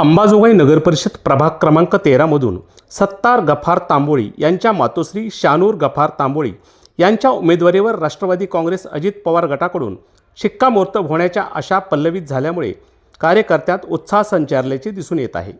अंबाजोगाई नगरपरिषद प्रभाग क्रमांक तेरामधून सत्तार गफार तांबोळी यांच्या मातोश्री शानूर गफार तांबोळी यांच्या उमेदवारीवर राष्ट्रवादी काँग्रेस अजित पवार गटाकडून शिक्कामोर्तब होण्याच्या आशा पल्लवित झाल्यामुळे कार्यकर्त्यात उत्साह संचारल्याचे दिसून येत आहे.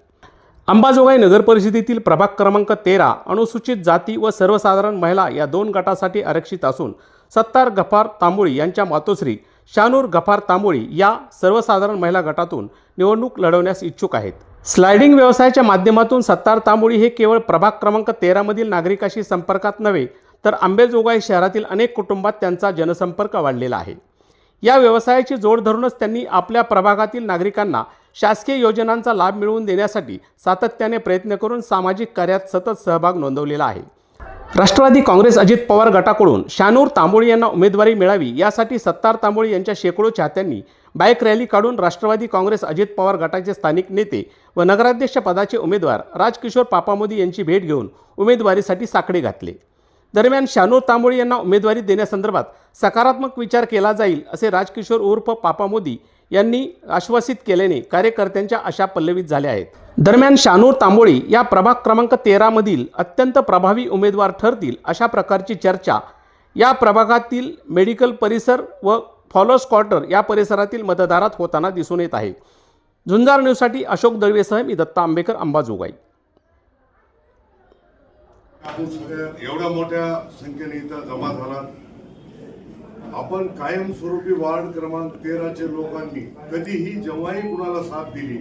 अंबाजोगाई नगरपरिषदेतील प्रभाग क्रमांक तेरा अनुसूचित जाती व सर्वसाधारण महिला या दोन गटासाठी आरक्षित असून सत्तार गफार तांबोळी यांच्या मातोश्री शानूर गफार तांबोळी या सर्वसाधारण महिला गटातून निवडणूक लढवण्यास इच्छुक आहेत. स्लायडिंग व्यवसायाच्या माध्यमातून सत्तार तांबोळी हे केवळ प्रभाग क्रमांक तेरामधील नागरिकाशी संपर्कात नव्हे तर आंबेजोगाई शहरातील अनेक कुटुंबात त्यांचा जनसंपर्क वाढलेला आहे. या व्यवसायाची जोड धरूनच त्यांनी आपल्या प्रभागातील नागरिकांना शासकीय योजनांचा लाभ मिळवून देण्यासाठी सातत्याने प्रयत्न करून सामाजिक कार्यात सतत सहभाग नोंदवलेला आहे. राष्ट्रवादी काँग्रेस अजित पवार गटाकडून शानूर तांबोळी यांना उमेदवारी मिळावी यासाठी सत्तार तांबोळी यांच्या शेकडो चाहत्यांनी बाईक रॅली काढून राष्ट्रवादी काँग्रेस अजित पवार गटाचे स्थानिक नेते व नगराध्यक्ष पदाचे उमेदवार राजकिशोर पापामोदी यांची भेट घेऊन उमेदवारीसाठी साकडे घातले. दरम्यान शानूर तांबोळी यांना उमेदवारी देण्यासंदर्भात सकारात्मक विचार केला जाईल असे राजकिशोर उर्फ पापा मोदी यांनी आश्वासित केल्याने कार्यकर्त्यांच्या आशा पल्लवित झाल्या आहेत. दरम्यान शानूर तांबोळी या प्रभाग क्रमांक तेरामधील अत्यंत प्रभावी उमेदवार ठरतील अशा प्रकारची चर्चा या प्रभागातील मेडिकल परिसर व फॉलोस क्वार्टर या परिसरातील मतदारात होताना दिसून येत आहे. झुंजार न्यूजसाठी अशोक दळवेसह मी दत्ता आंबेकर अंबाजोगाई. आपण सगळ्या एवढ्या मोठ्या संख्येने इथं जमा झाला आपण कायमस्वरूपी वार्ड क्रमांक तेराचे लोकांनी कधीही जेव्हाही कुणाला साथ दिली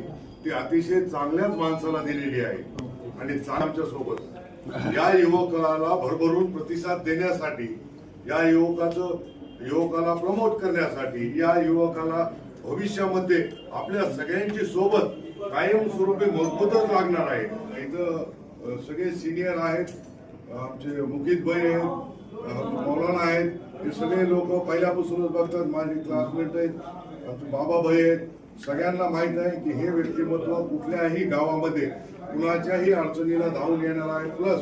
ती अतिशय चांगल्याच माणसाला दिलेली आहे. आणि आमच्यासोबत. या युवकाला भरभरून प्रतिसाद देण्यासाठी या युवकाचं युवकाला प्रमोट करण्यासाठी या युवकाला भविष्यामध्ये आपल्या सगळ्यांची सोबत कायमस्वरूपी मजबूतच लागणार आहे. इथं सगळे सिनियर आहेत आमचे मुकित भाई आहेत मौलाना आहेत. हे सगळे लोक पहिल्यापासूनच बघतात माझे क्लासमेट आहेत बाबा भाई आहेत. सगळ्यांना माहीत आहे की हे व्यक्तिमत्व कुठल्याही गावामध्ये कुणाच्याही अडचणीला धावून येणार आहे. प्लस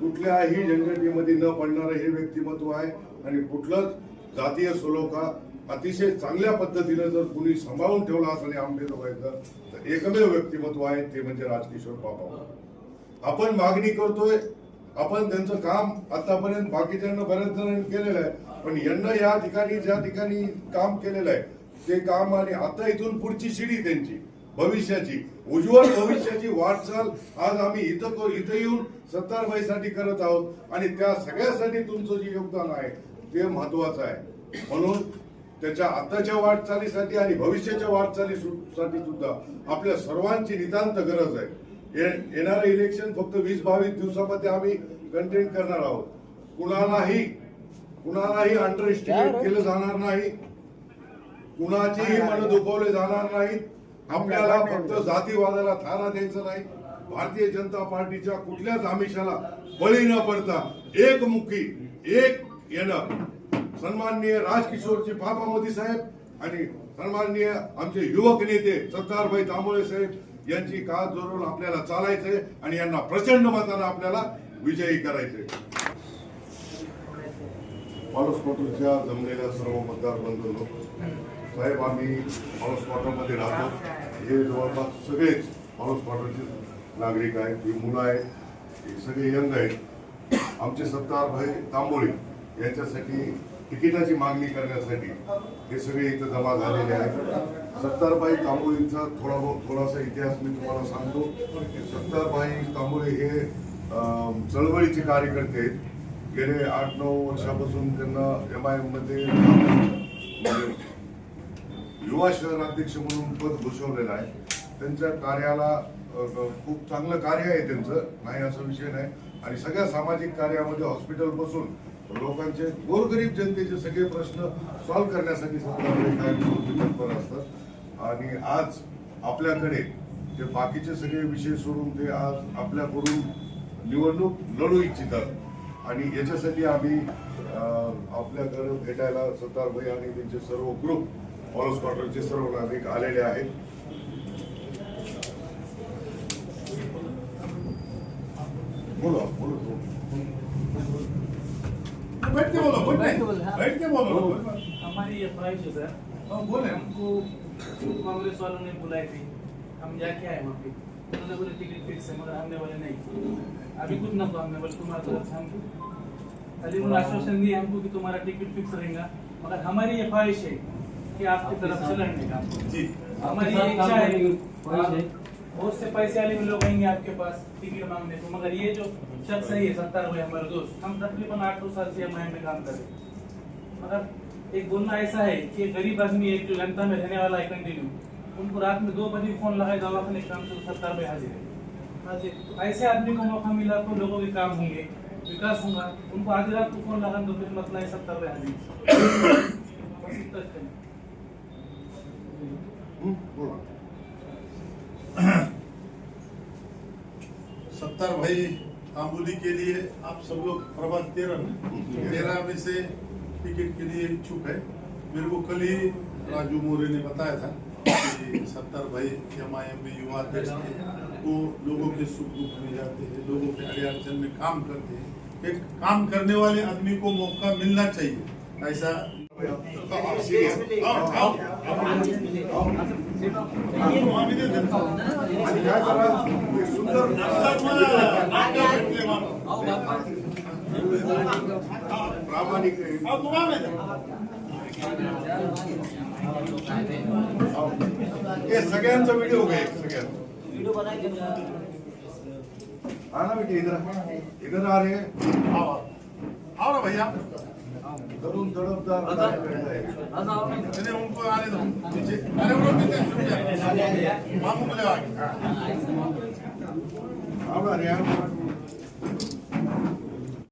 कुठल्याही झंझटीमध्ये न पडणारं हे व्यक्तिमत्व आहे. आणि कुठलंच जातीय सलोखा अतिशय चांगल्या पद्धतीनं जर कुणी सांभाळून ठेवला असेल आंबेजोगाईचं तर एकमेव व्यक्तिमत्व आहे ते म्हणजे राजकिशोर बाबा आपण मागणी करतोय आपण त्यांचं काम आतापर्यंत बाकीच्यांना बऱ्याच जणांनी केलेलं आहे. पण यांना या ठिकाणी ज्या ठिकाणी काम केलेलं आहे ते काम आणि आता इथून पुढची शिडी त्यांची भविष्याची. उज्ज्वल भविष्याची वाटचाल आज आम्ही इथं इथं येऊन सत्तारबाईसाठी करत आहोत. आणि त्या सगळ्यासाठी तुमचं जे योगदान आहे ते महत्वाचं आहे. म्हणून त्याच्या आताच्या वाटचालीसाठी आणि भविष्याच्या वाटचालीसाठी सुद्धा आपल्या सर्वांची नितांत गरज आहे. येणारं इलेक्शन फक्त वीस बावीस दिवसामध्ये आम्ही कंटेंट करणार आहोत. कुणालाही कुणालाही अंडर एस्टिमेट केलं जाणार नाही. कुणाचीही मन दुखवले जाणार नाहीत आपल्याला फक्त जातीवादाला थारा द्यायचा नाही. भारतीय जनता पार्टीच्या कुठल्याच आमिषाला बळी न पडता एकमुखी एक येणं. सन्माननीय राजकिशोरचे पापा मोदी साहेब आणि सन्माननीय आमचे युवक नेते सत्तारभाई तांबोळे साहेब यांची काळ जोरून आपल्याला चालायचंय आणि यांना प्रचंड मतानं आपल्याला विजयी करायचंय. पाऊस क्वार्टरच्या जमलेल्या सर्व मतदार बंधू साहेब आम्ही पाऊस क्वार्टरमध्ये राहतो. हे जवळपास सगळेच पाऊस क्वार्टरचे नागरिक आहेत ही मुलं आहेत हे सगळे यंग आहेत. आमचे सत्तारभाई तांबोळी यांच्यासाठी तिकिटाची मागणी करण्यासाठी हे सगळे इथं जमा झालेले आहेत. सत्तारबाई तांबोळींचा थोडा थोडासा इतिहास मी तुम्हाला सांगतो. सत्तारबाई तांबोळी हे चळवळीचे कार्यकर्ते आहेत. गेले आठ नऊ वर्षापासून त्यांना एम आय एममध्ये युवा शहराध्यक्ष म्हणून पद भूषवलेलं आहे. त्यांच्या कार्याला खूप चांगलं कार्य आहे त्यांचं. नाही असा विषय नाही. आणि सगळ्या सामाजिक कार्यामध्ये हॉस्पिटलपासून लोकांचे गोरगरीब जनतेचे सगळे प्रश्न सॉल्व्ह करण्यासाठी सत्ताधारी कायमस्वरूपी तत्पर असतात. आणि आज आपल्याकडे ते बाकीचे सगळे विषय सोडून ते आज आपल्याकडून निवडणूक लढू इच्छितात. आणि याच्यासाठी आम्ही आपल्याकडे भेटायला सत्तारभाई आणि त्यांचे सर्व ग्रुप फॉलोस क्वार्टरचे सर्व नागरिक आलेले आहेत. बोला बोला. बैठ के बोलो बैठ के. बैठ के बोलो हमारी ये ख्वाहिश है. सर हाँ, बोले. हमको कांग्रेस वालों ने बुलाई थी. हम जाके आए वहाँ पे. उन्होंने बोले टिकट फिक्स है. मगर हमने बोले नहीं. अभी कुछ ना तो हमने बोले तुम्हारा तरफ से हमको खाली उन्होंने आश्वासन दिए हमको कि तुम्हारा टिकट फिक्स रहेगा. मगर हमारी ये ख्वाहिश है कि आपकी तरफ से लड़ने का। जी। हमारी इच्छा है। बहुत से पैसे वाले भी लोग आएँगे आपके पास टिकट मांगने को, मगर ये जो शख्स है, ये सत्तर हुए हमारे दोस्त। हम तकरीबन आठ नौ साल से एम में काम कर रहे मगर एक बोलना ऐसा है कि गरीब आदमी, एक जो जनता में रहने वाला है कंटिन्यू उनको रात में दो बजे फ़ोन लगाए दवाखाने काम से सत्तर में हाजिर है। तो ऐसे आदमी को मौका मिला तो लोगों के काम होंगे, विकास होगा। उनको आधी रात को फ़ोन लगा तो फिर मतलब है, सत्तर में हाजिर बस ही। हं? बोला सत्तर भाई तांबुली के लिए आप सब लोग प्रभाग तेरह तेरह में से टिकट के लिए इच्छुक है मेरे को कल ही राजू मोरे ने बताया था कि सत्तर भाई एम आई एम में युवा अध्यक्ष थे वो लोगों के सुख दुख में जाते हैं लोगों के अड़े अड़चन में काम करते हैं एक काम करने वाले आदमी को मौका मिलना चाहिए ऐसा प्रामाणिक आहे. हे सगळ्यांचा व्हिडिओ घे सगळ्यांचा हा ना बेटे इधर. इधर आ रे आओ आओ ना भैया तरुण आहे. चलिए उनको आने दो अरे वो जाए मामू को ले आगे.